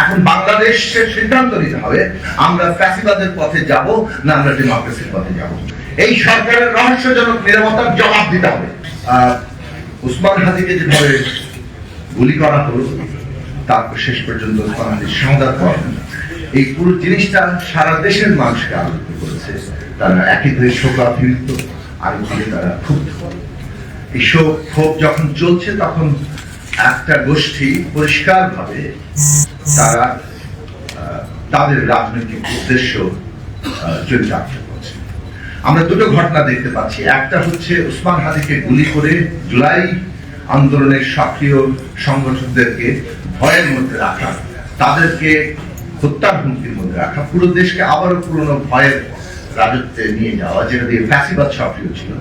এখন বাংলাদেশের সিদ্ধান্ত নিতে হবে, আমরা ফ্যাসিবাদের পথে যাব না আমরা ডেমোক্রেসির পথে যাব। এই সরকারের রহস্যজনক নিরাপত্তার জবাব দিতে হবে। উসমান হাদিকে যেভাবে গুলি করা হলো তারপর শেষ পর্যন্ত ওসমান হাদির সংবাদ করেন। এই পুরো জিনিসটা সারা দেশের মানুষকে আলোচিত করেছে। তারা একই ধরে শোকাভিযুক্ত আর দিকে তারা ক্ষুব্ধ। এই শোক, ক্ষোভ যখন চলছে, তখন একটা গোষ্ঠী পরিষ্কারভাবে তারা তাদের রাজনৈতিক উদ্দেশ্য চরিতার্থ করছে। আমরা দুটো ঘটনা দেখতে পাচ্ছি। একটা হচ্ছে উসমান হাদিকে গুলি করে জুলাই আন্দোলনের সক্রিয় সংগঠকদেরকে ভয়ের মধ্যে রাখা, তাদেরকে হত্যার হুমকির মধ্যে রাখা, পুরো দেশকে আবারও পুরনো ভয়ের রাজত্বে নিয়ে যাওয়া, যেটা দিয়ে ফ্যাসিবাদ সক্রিয় ছিল।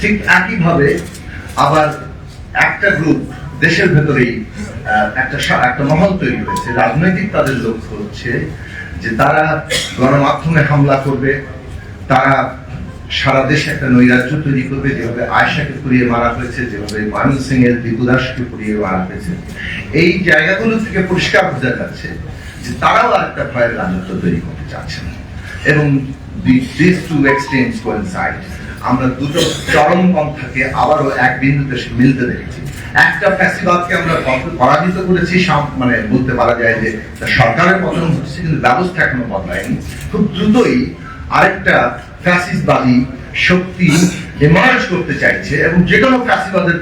ঠিক একইভাবে আবার একটা গ্রুপ দেশের ভেতরেই একটা একটা মহল তৈরি হয়েছে। রাজনৈতিক তাদের লক্ষ্য হচ্ছে যে তারা গণমাধ্যমে হামলা করবে, তারা সারা দেশে একটা নৈরাজ্য তৈরি করবে, যেভাবে আয়সাকে পুড়িয়ে মারা হয়েছে, যেভাবে ময়মন সিং এর দীপুদাসকে পুড়িয়ে মারা হয়েছে। এই জায়গাগুলো থেকে পরিষ্কার বোঝা যাচ্ছে যে তারাও একটা ভয়ের রাজত্ব তৈরি করতে চাচ্ছেন এবং দিস টু এক্সট্রিমস কোয়েনসাইড আমরা দুটো চরম পন্থাকে আবারও এক বিন্দুতে মিলতে দেখেছি। একটা ফ্যাসিবাদকে আমরা পরাজিত করেছি মানে বলতে পারা যায় যে সরকারের পতন হচ্ছে, কিন্তু ব্যবস্থা এখনও বদলায়নি। খুব দ্রুতই আরেকটা ফ্যাসিসবাদী শক্তি এমার্জ করতে চাইছে, এবং যে কোনো ফ্যাসিবাদের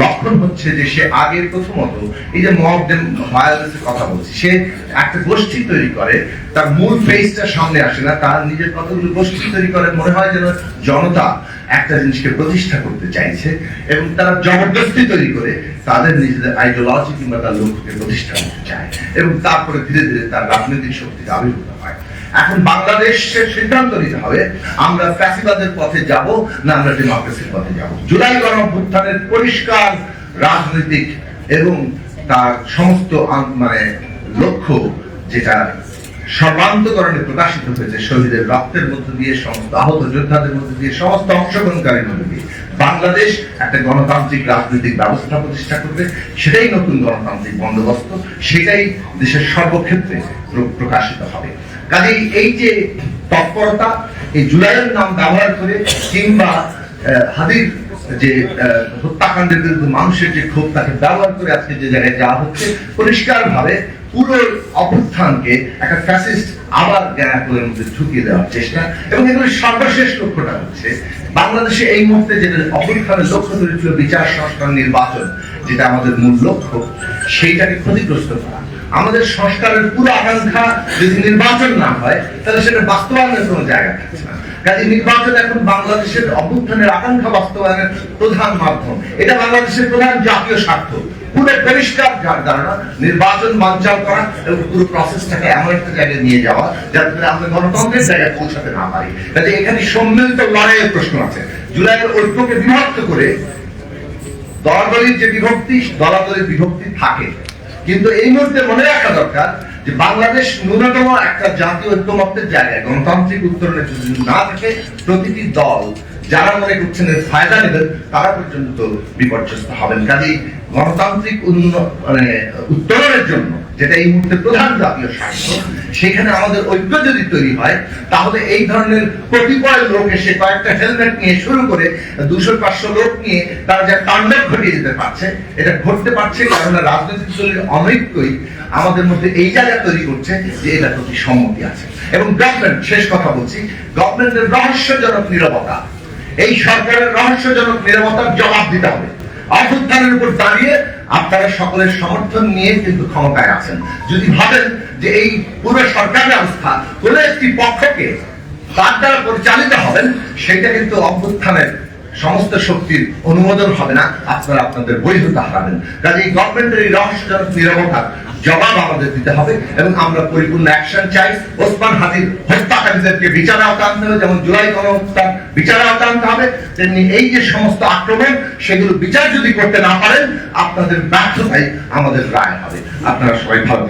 লক্ষণ হচ্ছে যে সে আগের প্রথমত এই যে মব ভায়োলেন্সের কথা বলছি, সে একটা গোষ্ঠী তৈরি করে, তার মূল ফেসটা সামনে আসে না, তার নিজের কতগুলো গোষ্ঠী তৈরি করে, মনে হয় যেন জনতা একটা জিনিসকে প্রতিষ্ঠা করতে চাইছে এবং তারা জবরদস্তি তৈরি করে তাদের নিজেদের আইডিওলজি কিংবা তার লক্ষ্যকে প্রতিষ্ঠা করতে চায় এবং তারপরে ধীরে ধীরে তার রাজনৈতিক শক্তির আবির্ভূত হয়। এখন বাংলাদেশের সিদ্ধান্ত নিতে হবে, আমরা ফ্যাসিবাদের পথে যাব না আমরা ডেমোক্রেসির পথে যাব। জুলাই গণঅভ্যুত্থানের পরিষ্কার রাজনৈতিক এবং তার সমস্ত মানে লক্ষ্য যেটা সর্বান্তকরণে প্রকাশিত হয়েছে শহীদের রক্তের মধ্য দিয়ে, সমস্ত আহত যোদ্ধাদের মধ্য দিয়ে, সমস্ত অংশগ্রহণকারীর মধ্য দিয়ে। বাংলাদেশ একটা গণতান্ত্রিক রাজনৈতিক ব্যবস্থা প্রতিষ্ঠা করবে, সেটাই নতুন গণতান্ত্রিক বন্দোবস্ত, সেটাই দেশের সর্বক্ষেত্রে প্রকাশিত হবে। এই যে তৎপরতা, এই জুলাইয়ের নাম ব্যবহার করে কিংবা হাদির যে হত্যাকাণ্ডের বিরুদ্ধে মানুষের যে ক্ষোভ, তাকে ব্যবহার করে আজকে যে জায়গায় হচ্ছে পরিষ্কার ভাবে পুরো অভ্যুত্থানকে একটা ফ্যাসিস্ট আবার জ্ঞানাকুলের মধ্যে ঢুকিয়ে দেওয়ার চেষ্টা। এবং এগুলোর সর্বশেষ লক্ষ্যটা হচ্ছে, বাংলাদেশে এই মুহূর্তে যেটা অভ্যুত্থানের লক্ষ্য ধরে ছিল বিচার সংস্কার নির্বাচন, যেটা আমাদের মূল লক্ষ্য, সেইটাকে ক্ষতিগ্রস্ত করা। আমাদের সংস্কারের পুরো আকাঙ্ক্ষা যদি নির্বাচন না হয়, তাহলে সেটা বাস্তবায়নের কোনো জায়গা থাকছে না। কাজে নির্বাচন এখন বাংলাদেশের অভ্যুত্থানের আকাঙ্ক্ষা বাস্তবায়নের প্রধান মাধ্যম। এটা বাংলাদেশের প্রধান জাতীয় স্বার্থ। পুরো পরিষ্কার যার ধারণা, নির্বাচন বাঞ্চাল করা এবং পুরো প্রসেসটাকে এমন একটা জায়গায় নিয়ে যাওয়া, যাতে করে আমরা গণতন্ত্রের জায়গায় পৌঁছাতে না পারি। কাজে এখানে সম্মিলিত লড়াইয়ের প্রশ্ন আছে। জুলাইয়ের ঐক্যকে বিভক্ত করে দলাদলির যে বিভক্তি, দলাদলির বিভক্তি থাকে। কিন্তু এই মুহূর্তে মনে রাখা দরকার যে বাংলাদেশ ন্যূনতম একটা জাতীয় ঐক্যমত্যের জায়গায় গণতান্ত্রিক উত্তরণের যদি না থাকে, প্রতিটি দল যারা মনে করছেন এর ফায়দা নেবেন, তারা পর্যন্ত বিপর্যস্ত হবেন। কাজেই গণতান্ত্রিক উন্ন- মানে উত্তরণের জন্য যেটা এই মুহূর্তে প্রধান জাতীয় স্বার্থ সেখানে আমাদের ঐক্য যদি তৈরি হয়, তাহলে এই ধরনের কতিপয় লোক এসে কয়েকটা হেলমেট নিয়ে শুরু করে দুশো পাঁচশো লোক নিয়ে তারা যা তাণ্ডব ঘটিয়ে যেতে পারছে, এটা ঘটতে পারছে কারণ রাজনৈতিক দলের অনৈক্যই আমাদের মধ্যে এই জায়গা তৈরি করছে যে এটা প্রতি সম্মতি আছে। এবং গভর্নমেন্ট শেষ কথা বলছি গভর্নমেন্টের রহস্যজনক নিরবতা। এই সরকারের রহস্যজনক নিরবতার জবাব দিতে হবে। অভ্যুত্থানের উপর দাঁড়িয়ে আপনারা সকলের সমর্থন নিয়ে কিন্তু ক্ষমতায় আছেন। যদি ভাবেন যে এই পুরো সরকার ব্যবস্থা কোন একটি পক্ষকে তার দ্বারা পরিচালিত হবেন, সেটা কিন্তু অভ্যুত্থানের সমস্ত শক্তির অনুমোদন হবে না, আপনারা আপনাদের বৈধতা হারাবেন। কাজে এই গভর্নমেন্টের এই রহস্যজনক নিরবতার জবাব আমাদের দিতে হবে এবং আমরা পরিপূর্ণ অ্যাকশন চাই। ওসমান হাজির হত্যাকারীদেরকে বিচার আওতা আনতে হবে, যেমন জুলাই গণহত্যার বিচার আওতা আনতে হবে, তেমনি এই যে সমস্ত আক্রমণ, সেগুলো বিচার যদি করতে না পারেন, আপনাদের ব্যর্থতাই আমাদের রায় হবে। আপনারা সবাই ভালো।